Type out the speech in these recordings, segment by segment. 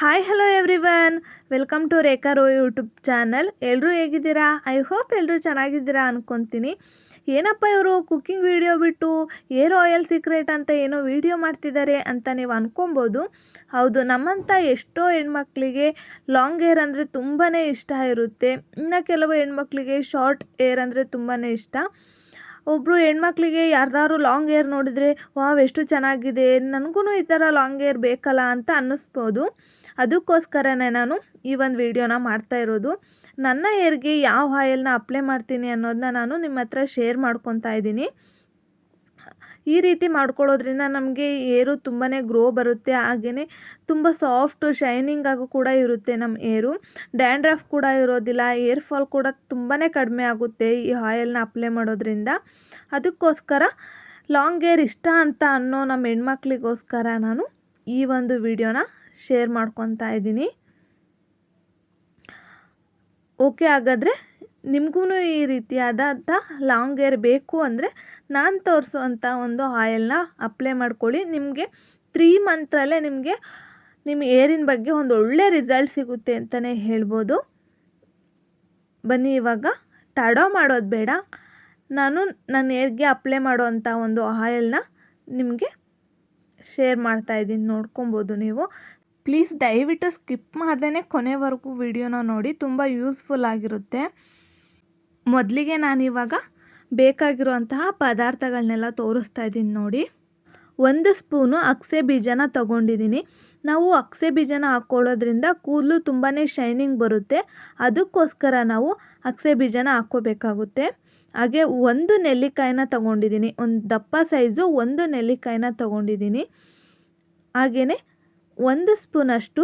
Hi hello everyone welcome to Rekha Rao YouTube channel ಎಲ್ಲರೂ ಹೇಗಿದ್ದೀರಾ? I hope ಎಲ್ಲರೂ ಚೆನ್ನಾಗಿದ್ದೀರಾ ಅಂದ್ಕೊತೀನಿ ಏನಪ್ಪ ಇವರು ಕುಕ್ಕಿಂಗ್ ವಿಡಿಯೋ ಬಿಟ್ಟು ಏರ್ ಆಯಿಲ್ ಸೀಕ್ರೆಟ್ ಅಂತ ಏನೋ ವಿಡಿಯೋ ಮಾಡ್ತಿದ್ದಾರೆ ಅಂತ ನೀವು ಅಂದ್ಕೊಬೋದು ಹೌದು, ನಮ್ಮಂಥ ಎಷ್ಟೋ ಹೆಣ್ಮಕ್ಳಿಗೆ ಲಾಂಗ್ ಏರ್ ಅಂದರೆ ತುಂಬಾ ಇಷ್ಟ ಇರುತ್ತೆ. ಇನ್ನು ಕೆಲವು ಹೆಣ್ಮಕ್ಳಿಗೆ ಶಾರ್ಟ್ ಏರ್ ಅಂದರೆ ತುಂಬಾ ಇಷ್ಟ. ಒಬ್ಬರು ಹೆಣ್ಮಕ್ಳಿಗೆ ಯಾರ್ದಾದ್ರು ಲಾಂಗ್ ಏರ್ ನೋಡಿದರೆ, ವಾವ್, ಎಷ್ಟು ಚೆನ್ನಾಗಿದೆ ನನಗೂ ಈ ಥರ ಲಾಂಗ್ ಏರ್ ಬೇಕಲ್ಲ ಅಂತ ಅನ್ನಿಸ್ಬೋದು. ಅದಕ್ಕೋಸ್ಕರನೇ ನಾನು ಈ ಒಂದು ವೀಡಿಯೋನ ಮಾಡ್ತಾ ಇರೋದು. ನನ್ನ ಏರ್ಗೆ ಯಾವ ಆಯಿಲ್ನ ಅಪ್ಲೈ ಮಾಡ್ತೀನಿ ಅನ್ನೋದನ್ನ ನಾನು ನಿಮ್ಮ ಹತ್ರ ಶೇರ್ ಮಾಡ್ಕೊತಾ ಇದ್ದೀನಿ. ಈ ರೀತಿ ಮಾಡ್ಕೊಳ್ಳೋದ್ರಿಂದ ನಮಗೆ ಏರು ತುಂಬಾ ಗ್ರೋ ಬರುತ್ತೆ ಹಾಗೆಯೇ ತುಂಬ ಸಾಫ್ಟ್ ಶೈನಿಂಗ್ ಆಗು ಕೂಡ ಇರುತ್ತೆ ನಮ್ಮ ಏರು. ಡ್ಯಾಂಡ್ರಫ್ ಕೂಡ ಇರೋದಿಲ್ಲ, ಏರ್ ಫಾಲ್ ಕೂಡ ತುಂಬಾ ಕಡಿಮೆ ಆಗುತ್ತೆ ಈ ಆಯಿಲ್ನ ಅಪ್ಲೈ ಮಾಡೋದ್ರಿಂದ. ಅದಕ್ಕೋಸ್ಕರ ಲಾಂಗ್ ಏರ್ ಇಷ್ಟ ಅಂತ ಅನ್ನೋ ನಮ್ಮ ಹೆಣ್ಮಕ್ಳಿಗೋಸ್ಕರ ನಾನು ಈ ಒಂದು ವಿಡಿಯೋನ ಶೇರ್ ಮಾಡ್ಕೊತಾ ಇದ್ದೀನಿ. ಓಕೆ ಹಾಗಾದರೆ ನಿಮಗೂ ಈ ರೀತಿಯಾದಂಥ ಲಾಂಗ್ ಏರ್ ಬೇಕು ಅಂದರೆ ನಾನು ತೋರಿಸುವಂಥ ಒಂದು ಆಯಿಲ್ನ ಅಪ್ಲೈ ಮಾಡ್ಕೊಳ್ಳಿ. ನಿಮಗೆ ತ್ರೀ ಮಂತಲ್ಲೇ ನಿಮಗೆ ನಿಮ್ಮ ಏರಿನ ಬಗ್ಗೆ ಒಂದು ಒಳ್ಳೆ ರಿಸಲ್ಟ್ ಸಿಗುತ್ತೆ ಅಂತಲೇ ಹೇಳ್ಬೋದು. ಬನ್ನಿ ಇವಾಗ, ತಡ ಮಾಡೋದು ಬೇಡ. ನಾನು ನನ್ನ ಏರ್ಗೆ ಅಪ್ಲೈ ಮಾಡೋವಂಥ ಒಂದು ಆಯಿಲ್ನ ನಿಮಗೆ ಶೇರ್ ಮಾಡ್ತಾಯಿದ್ದೀನಿ ನೋಡ್ಕೊಬೋದು ನೀವು. ಪ್ಲೀಸ್ ದಯವಿಟ್ಟು ಸ್ಕಿಪ್ ಮಾಡ್ದೇ ಕೊನೆವರೆಗೂ ವಿಡಿಯೋನ ನೋಡಿ, ತುಂಬ ಯೂಸ್ಫುಲ್ ಆಗಿರುತ್ತೆ. ಮೊದಲಿಗೆ ನಾನಿವಾಗ ಬೇಕಾಗಿರುವಂತಹ ಪದಾರ್ಥಗಳನ್ನೆಲ್ಲ ತೋರಿಸ್ತಾ ಇದ್ದೀನಿ ನೋಡಿ. ಒಂದು ಸ್ಪೂನು ಅಕ್ಸೆ ಬೀಜನ ತಗೊಂಡಿದ್ದೀನಿ. ನಾವು ಅಕ್ಸೆ ಬೀಜನ ಹಾಕ್ಕೊಳ್ಳೋದ್ರಿಂದ ಕೂದಲು ತುಂಬಾ ಶೈನಿಂಗ್ ಬರುತ್ತೆ. ಅದಕ್ಕೋಸ್ಕರ ನಾವು ಅಕ್ಸೆ ಬೀಜನ ಹಾಕ್ಕೋಬೇಕಾಗುತ್ತೆ. ಹಾಗೆ ಒಂದು ನೆಲ್ಲಿಕಾಯಿನ ತಗೊಂಡಿದ್ದೀನಿ. ಒಂದು ದಪ್ಪ ಸೈಜು ಒಂದು ನೆಲ್ಲಿಕಾಯಿನ ತಗೊಂಡಿದ್ದೀನಿ. ಹಾಗೆಯೇ ಒಂದು ಸ್ಪೂನಷ್ಟು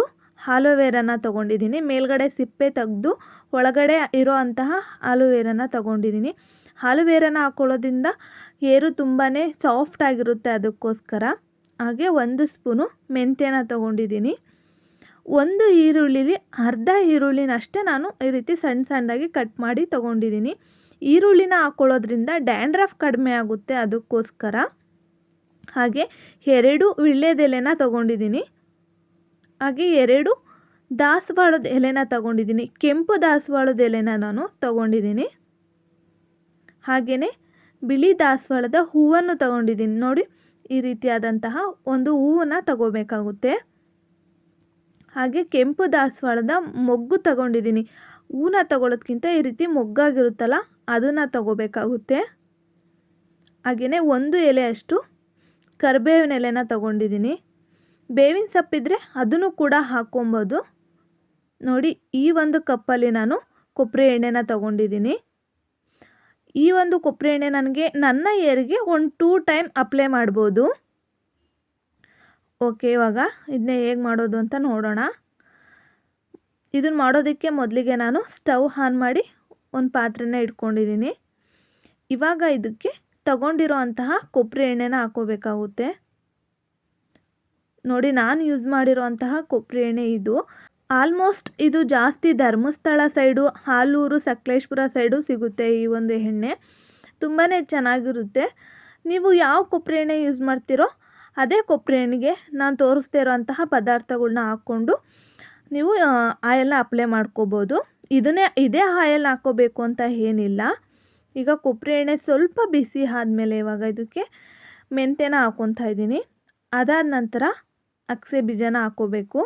ಆಲೋವೇರನ ತೊಗೊಂಡಿದ್ದೀನಿ. ಮೇಲ್ಗಡೆ ಸಿಪ್ಪೆ ತೆಗೆದು ಒಳಗಡೆ ಇರೋ ಅಂತಹ ಆಲೋವೆರಾನ ತೊಗೊಂಡಿದ್ದೀನಿ. ಆಲೋವೆರಾನ ಹಾಕೊಳ್ಳೋದ್ರಿಂದ ಏರು ತುಂಬಾ ಸಾಫ್ಟ್ ಆಗಿರುತ್ತೆ ಅದಕ್ಕೋಸ್ಕರ. ಹಾಗೆ ಒಂದು ಸ್ಪೂನು ಮೆಂತ್ಯನ ತೊಗೊಂಡಿದ್ದೀನಿ. ಒಂದು ಈರುಳ್ಳಿಲಿ ಅರ್ಧ ಈರುಳ್ಳಿನಷ್ಟೇ ನಾನು ಈ ರೀತಿ ಸಣ್ಣ ಸಣ್ಣದಾಗಿ ಕಟ್ ಮಾಡಿ ತೊಗೊಂಡಿದ್ದೀನಿ. ಈರುಳ್ಳಿನ ಹಾಕ್ಕೊಳ್ಳೋದ್ರಿಂದ ಡ್ಯಾಂಡ್ರಫ್ ಕಡಿಮೆ ಆಗುತ್ತೆ ಅದಕ್ಕೋಸ್ಕರ. ಹಾಗೆ ಎರಡು ವಿಳ್ಳೆದೆಲೆನ ತೊಗೊಂಡಿದ್ದೀನಿ. ಹಾಗೆ ಎರಡು ದಾಸವಾಳದ ಎಲೆನ ತಗೊಂಡಿದ್ದೀನಿ. ಕೆಂಪು ದಾಸವಾಳದ ಎಲೆನ ನಾನು ತಗೊಂಡಿದ್ದೀನಿ. ಹಾಗೆಯೇ ಬಿಳಿ ದಾಸವಾಳದ ಹೂವನ್ನು ತಗೊಂಡಿದ್ದೀನಿ. ನೋಡಿ, ಈ ರೀತಿಯಾದಂತಹ ಒಂದು ಹೂವನ್ನು ತಗೋಬೇಕಾಗುತ್ತೆ. ಹಾಗೆ ಕೆಂಪು ದಾಸವಾಳದ ಮೊಗ್ಗು ತಗೊಂಡಿದ್ದೀನಿ. ಹೂನ ತಗೊಳ್ಳೋದ್ಕಿಂತ ಈ ರೀತಿ ಮೊಗ್ಗಾಗಿರುತ್ತಲ್ಲ, ಅದನ್ನು ತಗೋಬೇಕಾಗುತ್ತೆ. ಹಾಗೆಯೇ ಒಂದು ಎಲೆಯಷ್ಟು ಕರಿಬೇವಿನ ಎಲೆನ ತಗೊಂಡಿದ್ದೀನಿ. ಬೇವಿನ ಸೊಪ್ಪಿದ್ರೆ ಅದನ್ನು ಕೂಡ ಹಾಕ್ಕೊಬೋದು. ನೋಡಿ, ಈ ಒಂದು ಕಪ್ಪಲ್ಲಿ ನಾನು ಕೊಬ್ಬರಿ ಎಣ್ಣೆನ ತಗೊಂಡಿದ್ದೀನಿ. ಈ ಒಂದು ಕೊಬ್ಬರಿ ಎಣ್ಣೆ ನನಗೆ ನನ್ನ ಏರಿಗೆ ಒಂದು ಟೂ ಟೈಮ್ ಅಪ್ಲೈ ಮಾಡ್ಬೋದು. ಓಕೆ, ಇವಾಗ ಇದನ್ನ ಹೇಗೆ ಮಾಡೋದು ಅಂತ ನೋಡೋಣ. ಇದನ್ನು ಮಾಡೋದಕ್ಕೆ ಮೊದಲಿಗೆ ನಾನು ಸ್ಟವ್ ಆನ್ ಮಾಡಿ ಒಂದು ಪಾತ್ರೆನ ಇಟ್ಕೊಂಡಿದ್ದೀನಿ. ಇವಾಗ ಇದಕ್ಕೆ ತಗೊಂಡಿರೋ ಅಂತಹ ಕೊಬ್ಬರಿ ಎಣ್ಣೆನ ಹಾಕೋಬೇಕಾಗುತ್ತೆ ನೋಡಿ ನಾನು ಯೂಸ್ ಮಾಡಿರುವಂತಹ ಕೊಬ್ಬರಿ ಎಣ್ಣೆ ಇದು. ಆಲ್ಮೋಸ್ಟ್ ಇದು ಜಾಸ್ತಿ ಧರ್ಮಸ್ಥಳ ಸೈಡು ಹಾಲೂರು, ಸಕಲೇಶ್ಪುರ ಸೈಡು ಸಿಗುತ್ತೆ ಈ ಒಂದು ಎಣ್ಣೆ. ತುಂಬಾ ಚೆನ್ನಾಗಿರುತ್ತೆ. ನೀವು ಯಾವ ಕೊಬ್ಬರಿ ಎಣ್ಣೆ ಯೂಸ್ ಮಾಡ್ತೀರೋ ಅದೇ ಕೊಬ್ಬರಿ ಎಣ್ಣೆಗೆ ನಾನು ತೋರಿಸ್ತಾ ಇರೋಂತಹ ಪದಾರ್ಥಗಳನ್ನ ಹಾಕ್ಕೊಂಡು ನೀವು ಆಯಲ್ನ ಅಪ್ಲೈ ಮಾಡ್ಕೋಬೋದು. ಇದನ್ನೇ, ಇದೇ ಆಯಲ್ ಹಾಕ್ಕೋಬೇಕು ಅಂತ ಏನಿಲ್ಲ. ಈಗ ಕೊಬ್ಬರಿ ಎಣ್ಣೆ ಸ್ವಲ್ಪ ಬಿಸಿ ಆದಮೇಲೆ ಇವಾಗ ಇದಕ್ಕೆ ಮೆಂತ್ಯನ ಹಾಕ್ಕೊತಾ ಇದ್ದೀನಿ. ಅದಾದ ನಂತರ ಅಗಸೆ ಬೀಜನ ಹಾಕೋಬೇಕು.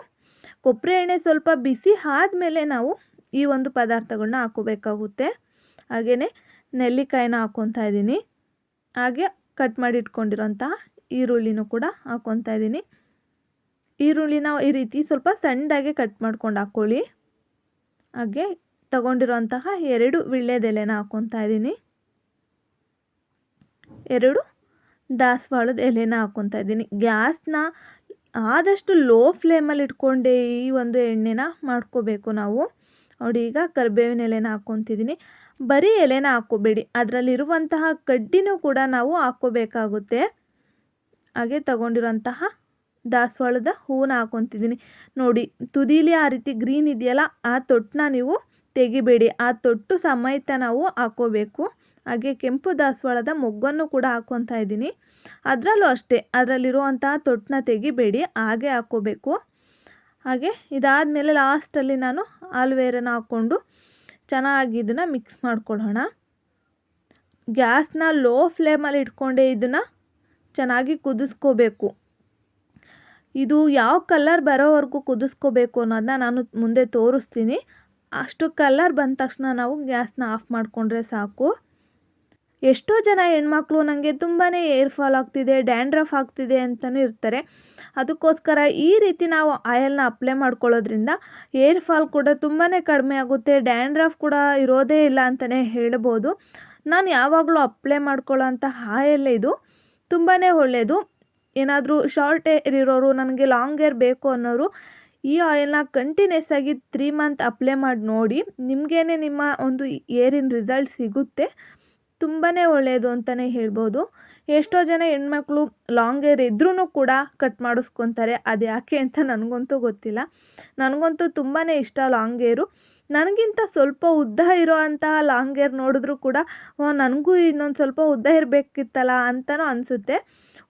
ಕೊಬ್ಬರಿ ಎಣ್ಣೆ ಸ್ವಲ್ಪ ಬಿಸಿ ಆದಮೇಲೆ ನಾವು ಈ ಒಂದು ಪದಾರ್ಥಗಳನ್ನ ಹಾಕೋಬೇಕಾಗುತ್ತೆ. ಹಾಗೆಯೇ ನೆಲ್ಲಿಕಾಯಿನ ಹಾಕ್ಕೊತಾ ಇದ್ದೀನಿ. ಹಾಗೆ ಕಟ್ ಮಾಡಿ ಇಟ್ಕೊಂಡಿರೋಂತಹ ಈರುಳ್ಳಿನೂ ಕೂಡ ಹಾಕ್ಕೊತಾ ಇದ್ದೀನಿ. ಈರುಳ್ಳಿನ ಈ ರೀತಿ ಸ್ವಲ್ಪ ಸಣ್ಣದಾಗೆ ಕಟ್ ಮಾಡ್ಕೊಂಡು ಹಾಕ್ಕೊಳ್ಳಿ. ಹಾಗೆ ತಗೊಂಡಿರೋಂತಹ ಎರಡು ವಿಳ್ಳೆದೆಲೆನ ಹಾಕ್ಕೊತಾ ಇದ್ದೀನಿ. ಎರಡು ದಾಸವಾಳದ ಎಲೆನ ಹಾಕ್ಕೊತಾ ಇದ್ದೀನಿ. ಗ್ಯಾಸ್ನ ಆದಷ್ಟು ಲೋ ಫ್ಲೇಮಲ್ಲಿ ಇಟ್ಕೊಂಡೇ ಈ ಒಂದು ಎಣ್ಣೆನ ಮಾಡ್ಕೋಬೇಕು ನಾವು. ನೋಡಿ, ಈಗ ಕರಿಬೇವಿನ ಎಲೆನ ಹಾಕ್ಕೊತಿದ್ದೀನಿ. ಬರೀ ಎಲೆನ ಹಾಕ್ಕೋಬೇಡಿ. ಅದರಲ್ಲಿರುವಂತಹ ಕಡ್ಡಿನೂ ಕೂಡ ನಾವು ಹಾಕ್ಕೋಬೇಕಾಗುತ್ತೆ. ಹಾಗೆ ತಗೊಂಡಿರೋಂತಹ ದಾಸವಾಳದ ಹೂವನ್ನ ಹಾಕ್ಕೊತಿದ್ದೀನಿ. ನೋಡಿ, ತುದೀಲಿ ಆ ರೀತಿ ಗ್ರೀನ್ ಇದೆಯಲ್ಲ, ಆ ತೊಟ್ಟನ್ನ ನೀವು ತೆಗಿಬೇಡಿ. ಆ ತೊಟ್ಟು ಸಮೇತ ನಾವು ಹಾಕ್ಕೋಬೇಕು. ಹಾಗೆ ಕೆಂಪು ದಾಸವಾಳದ ಮೊಗ್ಗನ್ನು ಕೂಡ ಹಾಕ್ಕೊತಾ ಇದ್ದೀನಿ. ಅದರಲ್ಲೂ ಅಷ್ಟೇ ಅದರಲ್ಲಿರುವಂತಹ ತೊಟ್ಟನ್ನ ತೆಗಿಬೇಡಿ, ಹಾಗೆ ಹಾಕ್ಕೋಬೇಕು. ಹಾಗೆ ಇದಾದ ಮೇಲೆ ಲಾಸ್ಟಲ್ಲಿ ನಾನು ಆಲ್ವೇರನ ಹಾಕ್ಕೊಂಡು ಚೆನ್ನಾಗಿ ಇದನ್ನು ಮಿಕ್ಸ್ ಮಾಡ್ಕೊಳ್ಳೋಣ. ಗ್ಯಾಸ್ನ ಲೋ ಫ್ಲೇಮಲ್ಲಿ ಇಟ್ಕೊಂಡೆ ಇದನ್ನು ಚೆನ್ನಾಗಿ ಕುದಿಸ್ಕೋಬೇಕು. ಇದು ಯಾವ ಕಲರ್ ಬರೋವರೆಗೂ ಕುದಿಸ್ಕೋಬೇಕು ಅನ್ನೋದನ್ನ ನಾನು ಮುಂದೆ ತೋರಿಸ್ತೀನಿ. ಅಷ್ಟು ಕಲರ್ ಬಂದ ತಕ್ಷಣ ನಾವು ಗ್ಯಾಸ್ನ ಆಫ್ ಮಾಡಿಕೊಂಡ್ರೆ ಸಾಕು. ಎಷ್ಟೋ ಜನ ಹೆಣ್ಮಕ್ಳು ನನಗೆ ತುಂಬಾ ಏರ್ ಫಾಲ್ ಆಗ್ತಿದೆ, ಡ್ಯಾಂಡ್ರಫ್ ಆಗ್ತಿದೆ ಅಂತಲೂ ಇರ್ತಾರೆ. ಅದಕ್ಕೋಸ್ಕರ ಈ ರೀತಿ ನಾವು ಆಯಲ್ನ ಅಪ್ಲೈ ಮಾಡ್ಕೊಳ್ಳೋದ್ರಿಂದ ಏರ್ ಫಾಲ್ ಕೂಡ ತುಂಬಾ ಕಡಿಮೆ ಆಗುತ್ತೆ, ಡ್ಯಾಂಡ್ರಫ್ ಕೂಡ ಇರೋದೇ ಇಲ್ಲ ಅಂತಲೇ ಹೇಳ್ಬೋದು. ನಾನು ಯಾವಾಗಲೂ ಅಪ್ಲೈ ಮಾಡ್ಕೊಳ್ಳೋ ಅಂಥ ಆಯಲ್ ಇದು ತುಂಬಾ ಒಳ್ಳೆಯದು ಏನಾದರೂ ಶಾರ್ಟ್ ಏರ್ ಇರೋರು, ನನಗೆ ಲಾಂಗ್ ಏರ್ ಬೇಕು ಅನ್ನೋರು ಈ ಆಯಿಲ್ನ ಕಂಟಿನ್ಯೂಸ್ ಆಗಿ ತ್ರೀ ಮಂತ್ ಅಪ್ಲೈ ಮಾಡಿ ನೋಡಿ ನಿಮಗೇ ನಿಮ್ಮ ಒಂದು ಏರಿನ ರಿಸಲ್ಟ್ ಸಿಗುತ್ತೆ. ತುಂಬಾ ಒಳ್ಳೆಯದು ಅಂತಲೇ ಹೇಳ್ಬೋದು. ಎಷ್ಟೋ ಜನ ಹೆಣ್ಮಕ್ಳು ಲಾಂಗ್ ಏರ್ ಇದ್ರೂ ಕೂಡ ಕಟ್ ಮಾಡಿಸ್ಕೊತಾರೆ. ಅದು ಯಾಕೆ ಅಂತ ನನಗಂತೂ ಗೊತ್ತಿಲ್ಲ. ನನಗಂತೂ ತುಂಬಾ ಇಷ್ಟ ಲಾಂಗ್ ಏರು ನನಗಿಂತ ಸ್ವಲ್ಪ ಉದ್ದ ಇರೋ ಅಂತಹ ಲಾಂಗ್ ಏರ್ ನೋಡಿದ್ರೂ ಕೂಡ ನನಗೂ ಇನ್ನೊಂದು ಸ್ವಲ್ಪ ಉದ್ದ ಇರಬೇಕಿತ್ತಲ್ಲ ಅಂತಲೂ ಅನಿಸುತ್ತೆ.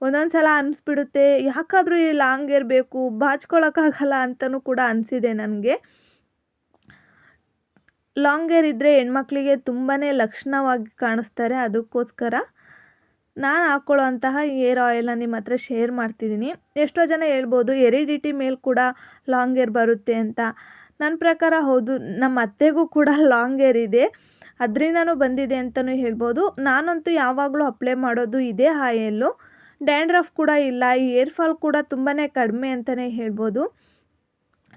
ಒಂದೊಂದು ಸಲ ಅನಿಸ್ಬಿಡುತ್ತೆ, ಯಾಕಾದರೂ ಈ ಲಾಂಗ್ ಏರ್ ಬೇಕು ಬಾಚ್ಕೊಳ್ಳೋಕ್ಕಾಗಲ್ಲ ಅಂತಲೂ ಕೂಡ ಅನಿಸಿದೆ ನನಗೆ. ಲಾಂಗ್ ಏರ್ ಇದ್ದರೆ ಹೆಣ್ಮಕ್ಳಿಗೆ ತುಂಬಾ ಲಕ್ಷಣವಾಗಿ ಕಾಣಿಸ್ತಾರೆ. ಅದಕ್ಕೋಸ್ಕರ ನಾನು ಹಾಕ್ಕೊಳ್ಳೋ ಅಂತಹ ಏರ್ ಆಯಿಲ್ನ ನಿಮ್ಮ ಹತ್ರ ಶೇರ್ ಮಾಡ್ತಿದ್ದೀನಿ. ಎಷ್ಟೋ ಜನ ಹೇಳ್ಬೋದು ಎರಿಡಿಟಿ ಮೇಲೆ ಕೂಡ ಲಾಂಗ್ ಏರ್ ಬರುತ್ತೆ ಅಂತ. ನನ್ನ ಪ್ರಕಾರ ಹೌದು ನಮ್ಮ ಅತ್ತೆಗೂ ಕೂಡ ಲಾಂಗ್ ಏರ್ ಇದೆ. ಅದರಿಂದನೂ ಬಂದಿದೆ ಅಂತಲೂ ಹೇಳ್ಬೋದು. ನಾನಂತೂ ಯಾವಾಗಲೂ ಅಪ್ಲೈ ಮಾಡೋದು ಇದೇ ಆಯಲ್ಲು ಡ್ಯಾಂಡ್ರಫ್ ಕೂಡ ಇಲ್ಲ ಈ ಏರ್ ಫಾಲ್ ಕೂಡ ತುಂಬಾ ಕಡಿಮೆ ಅಂತಲೇ ಹೇಳ್ಬೋದು.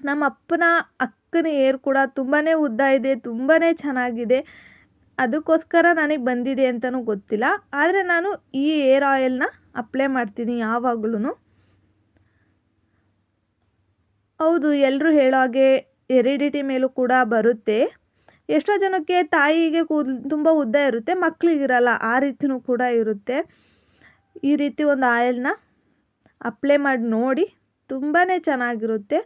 ನಮ್ಮ ಅಪ್ಪನ ಅಕ್ಕನ ಏರ್ ಕೂಡ ತುಂಬಾ ಉದ್ದ ಇದೆ ತುಂಬಾ ಚೆನ್ನಾಗಿದೆ. ಅದಕ್ಕೋಸ್ಕರ ನನಗೆ ಬಂದಿದೆ ಅಂತಲೂ ಗೊತ್ತಿಲ್ಲ. ಆದರೆ ನಾನು ಈ ಏರ್ ಆಯಿಲ್ನ ಅಪ್ಲೈ ಮಾಡ್ತೀನಿ ಯಾವಾಗಲೂ ಹೌದು ಎಲ್ಲರೂ ಹೇಳೋ ಹಾಗೆ ಎರಿಡಿಟಿ ಮೇಲೂ ಕೂಡ ಬರುತ್ತೆ. ಎಷ್ಟೋ ಜನಕ್ಕೆ ತಾಯಿಗೆ ಕೂದಲು ತುಂಬ ಉದ್ದ ಇರುತ್ತೆ ಮಕ್ಕಳಿಗಿರಲ್ಲ ಆ ರೀತಿಯೂ ಕೂಡ ಇರುತ್ತೆ. ಈ ರೀತಿ ಒಂದು ಆಯಿಲ್ನ ಅಪ್ಲೈ ಮಾಡಿ ನೋಡಿ ತುಂಬಾ ಚೆನ್ನಾಗಿರುತ್ತೆ.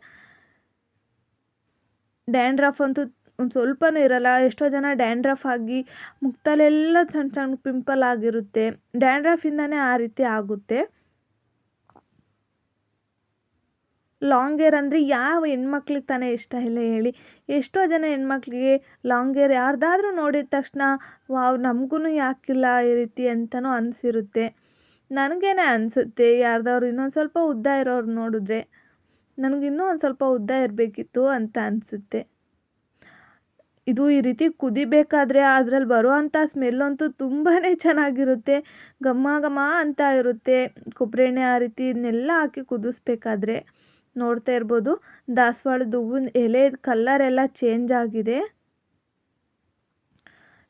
ಡ್ಯಾಂಡ್ರಫ್ ಅಂತೂ ಒಂದು ಸ್ವಲ್ಪನೂ ಇರಲ್ಲ. ಎಷ್ಟೋ ಜನ ಡ್ಯಾಂಡ್ರಫ್ ಆಗಿ ಮುಖದಲ್ಲೆಲ್ಲ ಸಣ್ಣ ಸಣ್ಣ ಪಿಂಪಲ್ ಆಗಿರುತ್ತೆ. ಡ್ಯಾಂಡ್ರಫಿಂದನೇ ಆ ರೀತಿ ಆಗುತ್ತೆ. ಲಾಂಗ್ ಏರ್ ಅಂದರೆ ಯಾವ ಹೆಣ್ಮಕ್ಳಿಗೆ ತಾನೇ ಇಷ್ಟ ಇಲ್ಲ ಹೇಳಿ. ಎಷ್ಟೋ ಜನ ಹೆಣ್ಮಕ್ಳಿಗೆ ಲಾಂಗ್ ಏರ್ ಯಾರ್ದಾದ್ರೂ ನೋಡಿದ ತಕ್ಷಣ, ವಾವ್ ನಮಗೂ ಯಾಕಿಲ್ಲ ಈ ರೀತಿ ಅಂತಲೂ ಅನಿಸಿರುತ್ತೆ. ನನಗೇನೆ ಅನಿಸುತ್ತೆ. ಯಾರ್ದಾದ್ರು ಇನ್ನೊಂದು ಸ್ವಲ್ಪ ಉದ್ದ ಇರೋರು ನೋಡಿದ್ರೆ. ನನಗಿನ್ನೂ ಒಂದು ಸ್ವಲ್ಪ ಉದ್ದ ಇರಬೇಕಿತ್ತು ಅಂತ ಅನಿಸುತ್ತೆ. ಇದು ಈ ರೀತಿ ಕುದಿಬೇಕಾದ್ರೆ ಅದ್ರಲ್ಲಿ ಬರುವಂಥ ಸ್ಮೆಲ್ಲಂತೂ ತುಂಬಾ ಚೆನ್ನಾಗಿರುತ್ತೆ. ಘಮ ಘಮ ಅಂತ ಇರುತ್ತೆ. ಕೊಬ್ಬರಿ ಎಣ್ಣೆ ಆ ರೀತಿ ಇದನ್ನೆಲ್ಲ ಹಾಕಿ ಕುದಿಸ್ಬೇಕಾದ್ರೆ ನೋಡ್ತಾ ಇರ್ಬೋದು. ದಾಸವಾಳದ ಹೂವಿನ ಎಲೆ ಕಲ್ಲರ್ ಎಲ್ಲ ಚೇಂಜ್ ಆಗಿದೆ.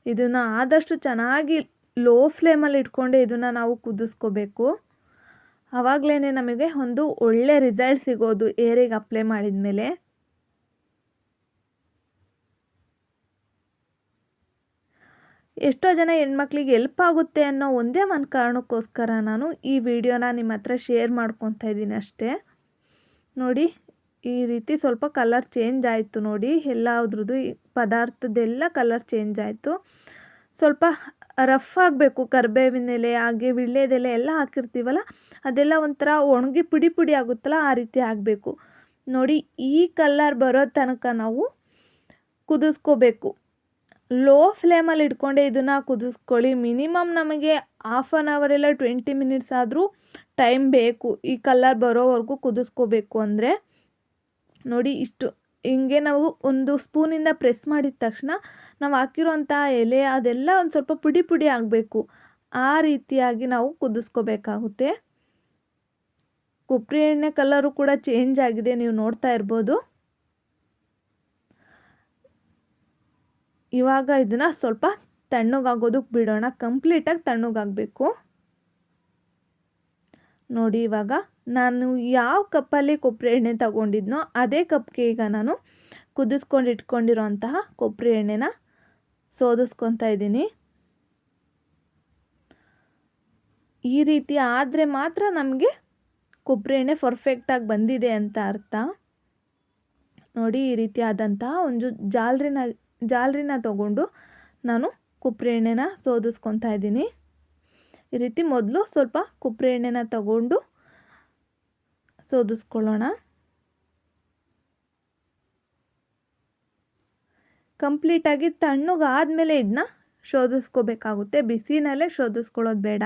ಇದನ್ನು ಆದಷ್ಟು ಚೆನ್ನಾಗಿ ಲೋ ಫ್ಲೇಮಲ್ಲಿ ಇಟ್ಕೊಂಡೆ ಇದನ್ನು ನಾವು ಕುದಿಸ್ಕೋಬೇಕು. ಆವಾಗಲೇ ನಮಗೆ ಒಂದು ಒಳ್ಳೆ ರಿಸಲ್ಟ್ ಸಿಗೋದು ಏರಿಗೆ ಅಪ್ಲೈ ಮಾಡಿದ ಮೇಲೆ ಎಷ್ಟೋ ಜನ ಹೆಣ್ಮಕ್ಳಿಗೆ ಎಲ್ಪ್ ಆಗುತ್ತೆ ಅನ್ನೋ ಒಂದೇ ಒಂದು ಕಾರಣಕ್ಕೋಸ್ಕರ ನಾನು ಈ ವಿಡಿಯೋನ ನಿಮ್ಮ ಹತ್ರ ಶೇರ್ ಮಾಡ್ಕೊತಾ ಇದ್ದೀನಿ ಅಷ್ಟೇ. ನೋಡಿ, ಈ ರೀತಿ ಸ್ವಲ್ಪ ಕಲರ್ ಚೇಂಜ್ ಆಯಿತು ನೋಡಿ, ಎಲ್ಲದ್ರದ್ದು ಪದಾರ್ಥದೆಲ್ಲ ಕಲರ್ ಚೇಂಜ್ ಆಯಿತು. ಸ್ವಲ್ಪ ರಫ್ ಆಗಬೇಕು ಕರ್ಬೇವಿನ ಎಲೆ ಹಾಗೆ ವೀಳ್ಯದೆಲೆ ಎಲ್ಲ ಹಾಕಿರ್ತೀವಲ್ಲ, ಅದೆಲ್ಲ ಒಂಥರ ಒಣಗಿ ಪುಡಿ ಪುಡಿ ಆಗುತ್ತಲ್ಲ, ಆ ರೀತಿ ಆಗಬೇಕು. ನೋಡಿ, ಈ ಕಲ್ಲರ್ ಬರೋ ತನಕ ನಾವು ಕುದಿಸ್ಕೋಬೇಕು. ಲೋ ಫ್ಲೇಮಲ್ಲಿ ಇಟ್ಕೊಂಡೆ ಇದನ್ನು ಕುದಿಸ್ಕೊಳ್ಳಿ. ಮಿನಿಮಮ್ ನಮಗೆ ಹಾಫ್ ಆನ್ ಅವರ್ ಇಲ್ಲ ಟ್ವೆಂಟಿ ಮಿನಿಟ್ಸ್ ಆದರೂ ಟೈಮ್ ಬೇಕು ಈ ಕಲ್ಲರ್ ಬರೋವರೆಗೂ ಕುದಿಸ್ಕೋಬೇಕು ಅಂದರೆ. ನೋಡಿ, ಇಷ್ಟು ಹಿಂಗೆ ನಾವು ಒಂದು ಸ್ಪೂನಿಂದ ಪ್ರೆಸ್ ಮಾಡಿದ ತಕ್ಷಣ ನಾವು ಹಾಕಿರೋಂಥ ಎಲೆ ಅದೆಲ್ಲ ಒಂದು ಸ್ವಲ್ಪ ಪುಡಿ ಪುಡಿ ಆಗಬೇಕು. ಆ ರೀತಿಯಾಗಿ ನಾವು ಕುದಿಸ್ಕೋಬೇಕಾಗುತ್ತೆ. ಕೊಬ್ಬರಿ ಎಣ್ಣೆ ಕಲರು ಕೂಡ ಚೇಂಜ್ ಆಗಿದೆ, ನೀವು ನೋಡ್ತಾ ಇರ್ಬೋದು. ಇವಾಗ ಇದನ್ನು ಸ್ವಲ್ಪ ತಣ್ಣಗಾಗೋದಕ್ಕೆ ಬಿಡೋಣ, ಕಂಪ್ಲೀಟಾಗಿ ತಣ್ಣಗಾಗಬೇಕು. ನೋಡಿ ಇವಾಗ ನಾನು ಯಾವ ಕಪ್ಪಲ್ಲಿ ಕೊಬ್ಬರಿ ಎಣ್ಣೆ ತಗೊಂಡಿದ್ನೋ ಅದೇ ಕಪ್ಗೆ ಈಗ ನಾನು ಕುದಿಸ್ಕೊಂಡು ಇಟ್ಕೊಂಡಿರೋಂತಹ ಕೊಬ್ಬರಿ ಎಣ್ಣೆನ ಸೋದಿಸ್ಕೊತಾ ಇದ್ದೀನಿ. ಈ ರೀತಿ ಆದರೆ ಮಾತ್ರ ನಮಗೆ ಕೊಬ್ಬರಿ ಎಣ್ಣೆ ಪರ್ಫೆಕ್ಟಾಗಿ ಬಂದಿದೆ ಅಂತ ಅರ್ಥ. ನೋಡಿ ಈ ರೀತಿ ಆದಂತಹ ಒಂದು ಜಾಲರಿನ ಜಾಲರಿನ ತಗೊಂಡು ನಾನು ಕೊಬ್ಬರಿ ಎಣ್ಣೆನ ಸೋದಿಸ್ಕೊತಾ ಇದ್ದೀನಿ. ಈ ರೀತಿ ಮೊದಲು ಸ್ವಲ್ಪ ಕೊಬ್ಬರಿ ಎಣ್ಣೆನ ತಗೊಂಡು ಸೋದಿಸ್ಕೊಳ್ಳೋಣ. ಕಂಪ್ಲೀಟಾಗಿ ತಣ್ಣಗಾದಮೇಲೆ ಇದನ್ನ ಶೋಧಿಸ್ಕೋಬೇಕಾಗುತ್ತೆ. ಬಿಸಿನಲ್ಲೇ ಶೋಧಿಸ್ಕೊಳ್ಳೋದು ಬೇಡ.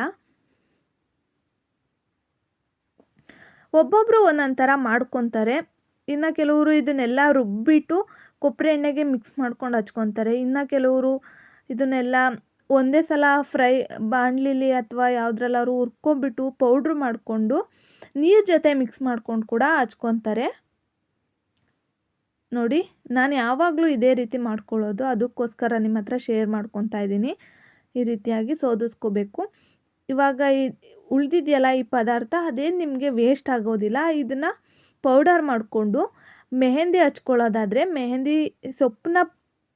ಒಬ್ಬೊಬ್ಬರು ಒಂದೊಂದು ಥರ ಮಾಡ್ಕೊತಾರೆ. ಇನ್ನು ಕೆಲವರು ಇದನ್ನೆಲ್ಲ ರುಬ್ಬಿಟ್ಟು ಕೊಬ್ಬರಿ ಎಣ್ಣೆಗೆ ಮಿಕ್ಸ್ ಮಾಡ್ಕೊಂಡು ಹಚ್ಕೊತಾರೆ. ಇನ್ನು ಕೆಲವರು ಇದನ್ನೆಲ್ಲ ಒಂದೇ ಸಲ ಫ್ರೈ ಬಾಣಲಿಲಿ ಅಥವಾ ಯಾವುದ್ರಲ್ಲಾದ್ರು ಹುರ್ಕೊಂಬಿಟ್ಟು ಪೌಡ್ರ್ ಮಾಡಿಕೊಂಡು ನೀರು ಜೊತೆ ಮಿಕ್ಸ್ ಮಾಡ್ಕೊಂಡು ಕೂಡ ಹಚ್ಕೊತಾರೆ ನೋಡಿ, ನಾನು ಯಾವಾಗಲೂ ಇದೇ ರೀತಿ ಮಾಡ್ಕೊಳ್ಳೋದು. ಅದಕ್ಕೋಸ್ಕರ ನಿಮ್ಮ ಹತ್ರ ಶೇರ್ ಮಾಡ್ಕೊತಾ ಇದ್ದೀನಿ. ಈ ರೀತಿಯಾಗಿ ಸೋದಿಸ್ಕೋಬೇಕು. ಇವಾಗ ಈ ಉಳಿದಿದೆಯಲ್ಲ ಈ ಪದಾರ್ಥ, ಅದೇನು ನಿಮಗೆ ವೇಸ್ಟ್ ಆಗೋದಿಲ್ಲ. ಇದನ್ನು ಪೌಡರ್ ಮಾಡಿಕೊಂಡು ಮೆಹೆಂದಿ ಹಚ್ಕೊಳ್ಳೋದಾದರೆ, ಮೆಹೆಂದಿ ಸೊಪ್ಪನ್ನ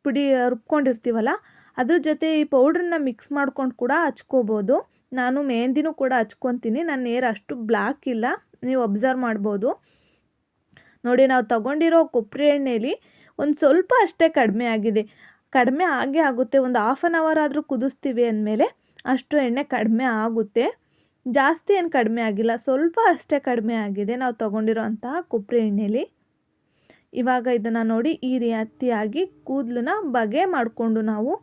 ಪುಡಿ ರುಬ್ಕೊಂಡಿರ್ತೀವಲ್ಲ ಅದ್ರ ಜೊತೆ ಈ ಪೌಡ್ರನ್ನ ಮಿಕ್ಸ್ ಮಾಡ್ಕೊಂಡು ಕೂಡ ಹಚ್ಕೋಬೋದು. ನಾನು ಮೆಹಂದಿನೂ ಕೂಡ ಹಚ್ಕೊತೀನಿ. ನನ್ನ ಏರ್ ಅಷ್ಟು ಬ್ಲ್ಯಾಕ್ ಇಲ್ಲ. ನೀವು ಅಬ್ಸರ್ವ್ ಮಾಡ್ಬೋದು. ನೋಡಿ, ನಾವು ತಗೊಂಡಿರೋ ಕೊಬ್ಬರಿ ಎಣ್ಣೆಲಿ ಒಂದು ಸ್ವಲ್ಪ ಅಷ್ಟೇ ಕಡಿಮೆ ಆಗಿದೆ. ಕಡಿಮೆ ಆಗೇ ಆಗುತ್ತೆ. ಒಂದು ಹಾಫ್ ಆನ್ ಅವರ್ ಆದರೂ ಕುದಿಸ್ತೀವಿ ಅಂದಮೇಲೆ ಅಷ್ಟು ಎಣ್ಣೆ ಕಡಿಮೆ ಆಗುತ್ತೆ. ಜಾಸ್ತಿ ಏನು ಕಡಿಮೆ ಆಗಿಲ್ಲ. ಸ್ವಲ್ಪ ಅಷ್ಟೇ ಕಡಿಮೆ ಆಗಿದೆ ನಾವು ತಗೊಂಡಿರೋಂತಹ ಕೊಬ್ಬರಿ ಎಣ್ಣೆಲಿ. ಇವಾಗ ಇದನ್ನು ನೋಡಿ ಈ ರೀತಿಯಾಗಿ ಕೂದಲನ್ನ ಬಗೆ ಮಾಡಿಕೊಂಡು ನಾವು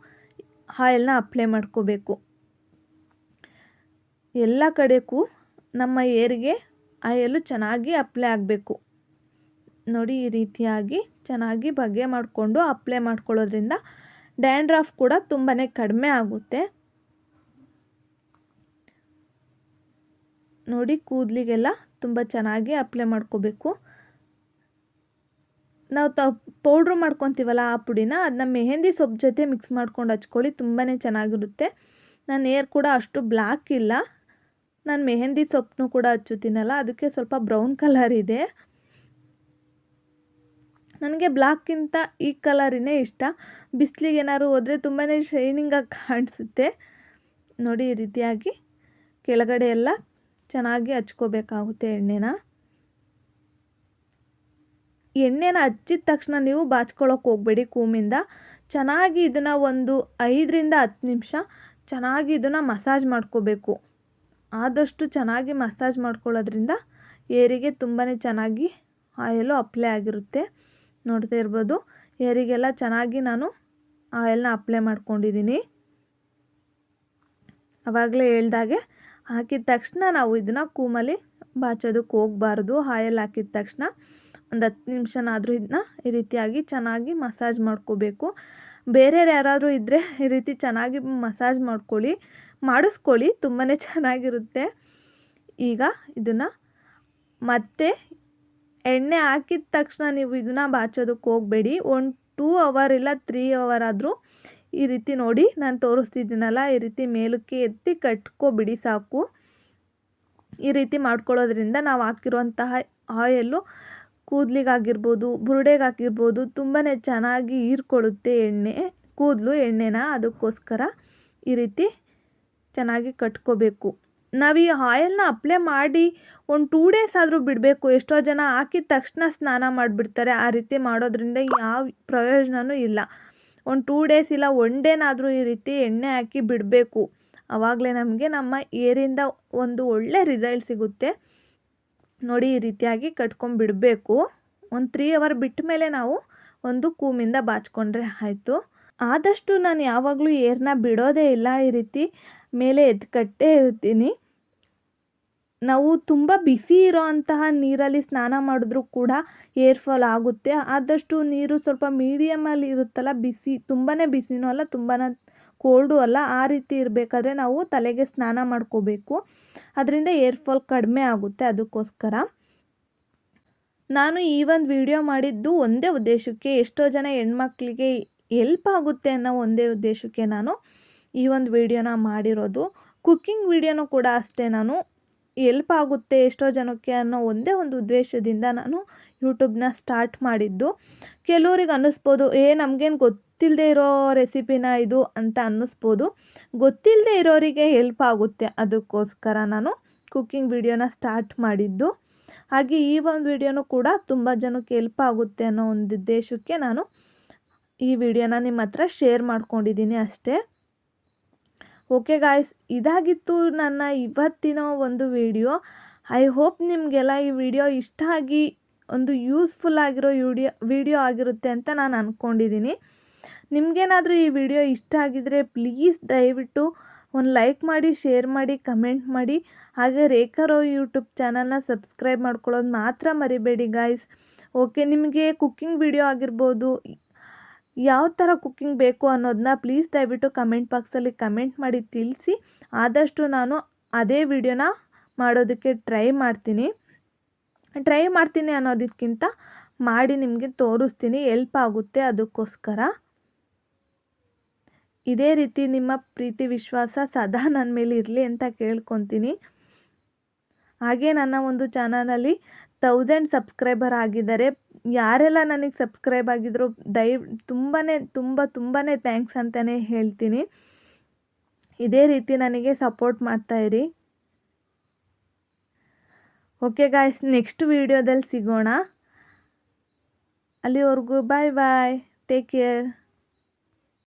ಆಯಿಲ್ನ ಅಪ್ಲೈ ಮಾಡ್ಕೋಬೇಕು. ಎಲ್ಲ ಕಡೆಗೂ ನಮ್ಮ ಏರಿಗೆ ಆಯಲು ಚೆನ್ನಾಗಿ ಅಪ್ಲೈ ಆಗಬೇಕು. ನೋಡಿ, ಈ ರೀತಿಯಾಗಿ ಚೆನ್ನಾಗಿ ಬಗೆ ಮಾಡಿಕೊಂಡು ಅಪ್ಲೈ ಮಾಡ್ಕೊಳ್ಳೋದ್ರಿಂದ ಡ್ಯಾಂಡ್ರಾಫ್ ಕೂಡ ತುಂಬಾ ಕಡಿಮೆ ಆಗುತ್ತೆ. ನೋಡಿ, ಕೂದಲಿಗೆಲ್ಲ ತುಂಬ ಚೆನ್ನಾಗಿ ಅಪ್ಲೈ ಮಾಡ್ಕೋಬೇಕು. ನಾವು ತ, ಪೌಡ್ರ್ ಮಾಡ್ಕೊತೀವಲ್ಲ ಆ ಪುಡಿನ ಅದನ್ನ ಮೆಹೆಂದಿ ಸೊಪ್ಪು ಜೊತೆ ಮಿಕ್ಸ್ ಮಾಡ್ಕೊಂಡು ಹಚ್ಕೊಳ್ಳಿ ತುಂಬಾ ಚೆನ್ನಾಗಿರುತ್ತೆ. ನನ್ನ ಏರ್ ಕೂಡ ಅಷ್ಟು ಬ್ಲ್ಯಾಕ್ ಇಲ್ಲ. ನಾನು ಮೆಹೆಂದಿ ಸೊಪ್ಪನ್ನು ಕೂಡ ಹಚ್ಚುತ್ತೀನಲ್ಲ, ಅದಕ್ಕೆ ಸ್ವಲ್ಪ ಬ್ರೌನ್ ಕಲರ್ ಇದೆ. ನನಗೆ ಬ್ಲ್ಯಾಕ್ಗಿಂತ ಈ ಕಲರಿನೇ ಇಷ್ಟ. ಬಿಸಿಲಿಗೆ ಏನಾದ್ರು ಹೋದರೆ ತುಂಬಾ ಶೈನಿಂಗಾಗಿ ಕಾಣಿಸುತ್ತೆ. ನೋಡಿ ಈ ರೀತಿಯಾಗಿ. ಕೆಳಗಡೆ ಎಲ್ಲ ಚೆನ್ನಾಗಿ ಹಚ್ಕೋಬೇಕಾಗುತ್ತೆ ಎಣ್ಣೆನ. ಎಣ್ಣೆನ ಹಚ್ಚಿದ ತಕ್ಷಣ ನೀವು ಬಾಚ್ಕೊಳ್ಳೋಕೆ ಹೋಗಬೇಡಿ ಕೂಮಿಂದ. ಚೆನ್ನಾಗಿ ಇದನ್ನು ಒಂದು ಐದರಿಂದ ಹತ್ತು ನಿಮಿಷ ಚೆನ್ನಾಗಿ ಇದನ್ನು ಮಸಾಜ್ ಮಾಡ್ಕೋಬೇಕು. ಆದಷ್ಟು ಚೆನ್ನಾಗಿ ಮಸಾಜ್ ಮಾಡ್ಕೊಳ್ಳೋದ್ರಿಂದ ಏರಿಗೆ ತುಂಬಾ ಚೆನ್ನಾಗಿ ಆಯಲು ಅಪ್ಲೈ ಆಗಿರುತ್ತೆ. ನೋಡ್ತಾ ಇರ್ಬೋದು, ಏರಿಗೆಲ್ಲ ಚೆನ್ನಾಗಿ ನಾನು ಆಯಿಲ್ನ ಅಪ್ಲೈ ಮಾಡ್ಕೊಂಡಿದ್ದೀನಿ. ಆವಾಗಲೇ ಹೇಳ್ದಾಗೆ ಹಾಕಿದ ತಕ್ಷಣ ನಾವು ಇದನ್ನು ಕೂಮಲ್ಲಿ ಬಾಚೋದಕ್ಕೆ ಹೋಗಬಾರ್ದು. ಆಯಿಲ್ ಹಾಕಿದ ತಕ್ಷಣ ಒಂದು ಹತ್ತು ನಿಮಿಷನಾದರೂ ಇದನ್ನ ಈ ರೀತಿಯಾಗಿ ಚೆನ್ನಾಗಿ ಮಸಾಜ್ ಮಾಡ್ಕೋಬೇಕು. ಬೇರೆಯವ್ರು ಯಾರಾದರೂ ಇದ್ದರೆ ಈ ರೀತಿ ಚೆನ್ನಾಗಿ ಮಸಾಜ್ ಮಾಡ್ಕೊಳ್ಳಿ, ಮಾಡಿಸ್ಕೊಳ್ಳಿ ತುಂಬಾ ಚೆನ್ನಾಗಿರುತ್ತೆ. ಈಗ ಇದನ್ನು ಮತ್ತೆ ಎಣ್ಣೆ ಹಾಕಿದ ತಕ್ಷಣ ನೀವು ಇದನ್ನು ಬಾಚೋದಕ್ಕೆ ಹೋಗಬೇಡಿ. ಒನ್ ಟೂ ಅವರ್ ಇಲ್ಲ ತ್ರೀ ಅವರ್ ಆದರೂ ಈ ರೀತಿ ನೋಡಿ ನಾನು ತೋರಿಸ್ತಿದ್ದೀನಲ್ಲ, ಈ ರೀತಿ ಮೇಲಕ್ಕೆ ಎತ್ತಿ ಕಟ್ಕೊಬಿಡಿ ಸಾಕು. ಈ ರೀತಿ ಮಾಡ್ಕೊಳ್ಳೋದ್ರಿಂದ ನಾವು ಹಾಕಿರುವಂತಹ ಆಯಲ್ಲು ಕೂದಲಿಗಾಗಿರ್ಬೋದು, ಬುರುಡೆಗಾಗಿರ್ಬೋದು ತುಂಬಾ ಚೆನ್ನಾಗಿ ಹೀರ್ಕೊಳ್ಳುತ್ತೆ ಎಣ್ಣೆ, ಕೂದಲು ಎಣ್ಣೆನ ಅದಕ್ಕೋಸ್ಕರ ಈ ರೀತಿ ಚೆನ್ನಾಗಿ ಕಟ್ಕೋಬೇಕು. ನಾವು ಈ ಆಯಿಲ್ನ ಅಪ್ಲೈ ಮಾಡಿ ಒಂದು ಟೂ ಡೇಸ್ ಆದರೂ ಬಿಡಬೇಕು. ಎಷ್ಟೋ ಜನ ಹಾಕಿದ ತಕ್ಷಣ ಸ್ನಾನ ಮಾಡಿಬಿಡ್ತಾರೆ. ಆ ರೀತಿ ಮಾಡೋದ್ರಿಂದ ಯಾವ ಪ್ರಯೋಜನವೂ ಇಲ್ಲ. ಒಂದು ಟೂ ಡೇಸ್ ಇಲ್ಲ ಒನ್ ಡೇನಾದರೂ ಈ ರೀತಿ ಎಣ್ಣೆ ಹಾಕಿ ಬಿಡಬೇಕು. ಆವಾಗಲೇ ನಮಗೆ ನಮ್ಮ ಏರಿಂದ ಒಂದು ಒಳ್ಳೆ ರಿಸಲ್ಟ್ ಸಿಗುತ್ತೆ. ನೋಡಿ ಈ ರೀತಿಯಾಗಿ ಕಟ್ಕೊಂಡ್ಬಿಡಬೇಕು ಒಂದು ತ್ರೀ ಅವರ್ ಬಿಟ್ಟ ಮೇಲೆ ನಾವು ಒಂದು ಕೂಮಿಂದ ಬಾಚ್ಕೊಂಡ್ರೆ ಆಯಿತು. ಆದಷ್ಟು ನಾನು ಯಾವಾಗಲೂ ಏರ್ನ ಬಿಡೋದೇ ಇಲ್ಲ ಈ ರೀತಿ. ಮೇಲೆ ಎದ್ದು ಕಟ್ಟೇ ಇರ್ತೀನಿ. ನಾವು ತುಂಬ ಬಿಸಿ ಇರೋವಂತಹ ನೀರಲ್ಲಿ ಸ್ನಾನ ಮಾಡಿದ್ರೂ ಕೂಡ ಏರ್ ಫಾಲ್ ಆಗುತ್ತೆ. ಆದಷ್ಟು ನೀರು ಸ್ವಲ್ಪ ಮೀಡಿಯಮಲ್ಲಿ ಇರುತ್ತಲ್ಲ ಬಿಸಿ ತುಂಬಾ ಬಿಸಿನೂ ಅಲ್ಲ ತುಂಬಾ ಕೋಲ್ಡು ಅಲ್ಲ, ಆ ರೀತಿ ಇರಬೇಕಾದ್ರೆ ನಾವು ತಲೆಗೆ ಸ್ನಾನ ಮಾಡ್ಕೋಬೇಕು. ಅದರಿಂದ ಏರ್ ಫಾಲ್ ಕಡಿಮೆ ಆಗುತ್ತೆ ಅದಕ್ಕೋಸ್ಕರ. ನಾನು ಈ ಒಂದು ವಿಡಿಯೋ ಮಾಡಿದ್ದು ಒಂದೇ ಉದ್ದೇಶಕ್ಕೆ, ಎಷ್ಟೋ ಜನ ಹೆಣ್ಮಕ್ಳಿಗೆ ಎಲ್ಪ್ ಆಗುತ್ತೆ ಅನ್ನೋ ಒಂದೇ ಉದ್ದೇಶಕ್ಕೆ ನಾನು ಈ ಒಂದು ವಿಡಿಯೋನ ಮಾಡಿರೋದು. ಕುಕ್ಕಿಂಗ್ ವಿಡಿಯೋನೂ ಕೂಡ ಅಷ್ಟೇ ನಾನು. ಎಲ್ಪ್ ಆಗುತ್ತೆ ಎಷ್ಟೋ ಜನಕ್ಕೆ ಅನ್ನೋ ಒಂದೇ ಒಂದು ಉದ್ದೇಶದಿಂದ ನಾನು ಯೂಟ್ಯೂಬ್ನ ಸ್ಟಾರ್ಟ್ ಮಾಡಿದ್ದು. ಕೆಲವ್ರಿಗೆ ಅನ್ನಿಸ್ಬೋದು, ಏ, ನಮಗೇನು ಗೊತ್ತಿಲ್ಲದೆ ಇರೋ ರೆಸಿಪಿನ ಇದು? ಅಂತ ಅನ್ನಿಸ್ಬೋದು. ಗೊತ್ತಿಲ್ಲದೆ ಇರೋರಿಗೆ ಹೆಲ್ಪ್ ಆಗುತ್ತೆ. ಅದಕ್ಕೋಸ್ಕರ ನಾನು ಕುಕ್ಕಿಂಗ್ ವಿಡಿಯೋನ ಸ್ಟಾರ್ಟ್ ಮಾಡಿದ್ದು. ಹಾಗೆ ಈ ಒಂದು ವಿಡಿಯೋನೂ ಕೂಡ ತುಂಬ ಜನಕ್ಕೆ ಹೆಲ್ಪ್ ಆಗುತ್ತೆ ಅನ್ನೋ ಒಂದು ಉದ್ದೇಶಕ್ಕೆ ನಾನು ಈ ವಿಡಿಯೋನ ನಿಮ್ಮ ಹತ್ರ ಶೇರ್ ಮಾಡ್ಕೊಂಡಿದ್ದೀನಿ ಅಷ್ಟೇ. ಓಕೆ ಗಾಯ್ಸ್ ಇದಾಗಿತ್ತು ನನ್ನ ಇವತ್ತಿನ ಒಂದು ವಿಡಿಯೋ ಐ ಹೋಪ್ ನಿಮಗೆಲ್ಲ ಈ ವಿಡಿಯೋ ಇಷ್ಟ ಆಗಿ ಒಂದು ಯೂಸ್ಫುಲ್ ಆಗಿರೋ ವಿಡಿಯೋ ವಿಡಿಯೋ ಆಗಿರುತ್ತೆ ಅಂತ ನಾನು ಅಂದ್ಕೊಂಡಿದ್ದೀನಿ ನಿಮಗೇನಾದರೂ ಈ ವಿಡಿಯೋ ಇಷ್ಟ ಆಗಿದ್ದರೆ ಪ್ಲೀಸ್ ದಯವಿಟ್ಟು ಒಂದು ಲೈಕ್ ಮಾಡಿ ಶೇರ್ ಮಾಡಿ ಕಮೆಂಟ್ ಮಾಡಿ. ಹಾಗೆ ರೇಖಾರೋ ಯೂಟ್ಯೂಬ್ ಚಾನಲ್ನ ಸಬ್ಸ್ಕ್ರೈಬ್ ಮಾಡ್ಕೊಳ್ಳೋದು ಮಾತ್ರ ಮರಿಬೇಡಿ ಗಾಯ್ಸ್ ಓಕೆ ನಿಮಗೆ ಕುಕ್ಕಿಂಗ್ ವಿಡಿಯೋ ಆಗಿರ್ಬೋದು ಯಾವ ಥರ ಕುಕ್ಕಿಂಗ್ ಬೇಕು ಅನ್ನೋದನ್ನ ಪ್ಲೀಸ್ ದಯವಿಟ್ಟು ಕಮೆಂಟ್ ಬಾಕ್ಸಲ್ಲಿ ಕಮೆಂಟ್ ಮಾಡಿ ತಿಳಿಸಿ. ಆದಷ್ಟು ನಾನು ಅದೇ ವಿಡಿಯೋನ ಮಾಡೋದಕ್ಕೆ ಟ್ರೈ ಮಾಡ್ತೀನಿ. ಟ್ರೈ ಮಾಡ್ತೀನಿ ಅನ್ನೋದಕ್ಕಿಂತ ಮಾಡಿ ನಿಮಗೆ ತೋರಿಸ್ತೀನಿ ಎಲ್ಪ್ ಆಗುತ್ತೆ ಅದಕ್ಕೋಸ್ಕರ. ಇದೇ ರೀತಿ ನಿಮ್ಮ ಪ್ರೀತಿ, ವಿಶ್ವಾಸ ಸದಾ ನನ್ನ ಮೇಲೆ ಇರಲಿ ಅಂತ ಕೇಳ್ಕೊತೀನಿ. ಹಾಗೆ ನನ್ನ ಒಂದು ಚಾನಲಲ್ಲಿ ತೌಸಂಡ್ ಸಬ್ಸ್ಕ್ರೈಬರ್ ಆಗಿದ್ದಾರೆ. ಯಾರೆಲ್ಲ ನನಗೆ ಸಬ್ಸ್ಕ್ರೈಬ್ ಆಗಿದ್ರು ದಯ ತುಂಬಾ ತುಂಬ ತುಂಬಾ ಥ್ಯಾಂಕ್ಸ್ ಅಂತಲೇ ಹೇಳ್ತೀನಿ. ಇದೇ ರೀತಿ ನನಗೆ ಸಪೋರ್ಟ್ ಮಾಡ್ತಾ ಇರಿ. ಓಕೆ ಗಾಯ್ಸ್ ನೆಕ್ಸ್ಟ್ ವೀಡಿಯೋದಲ್ಲಿ ಸಿಗೋಣ. ಅಲ್ಲಿವರೆಗೂ ಬಾಯ್ ಬಾಯ್ ಟೇಕ್ ಕೇರ್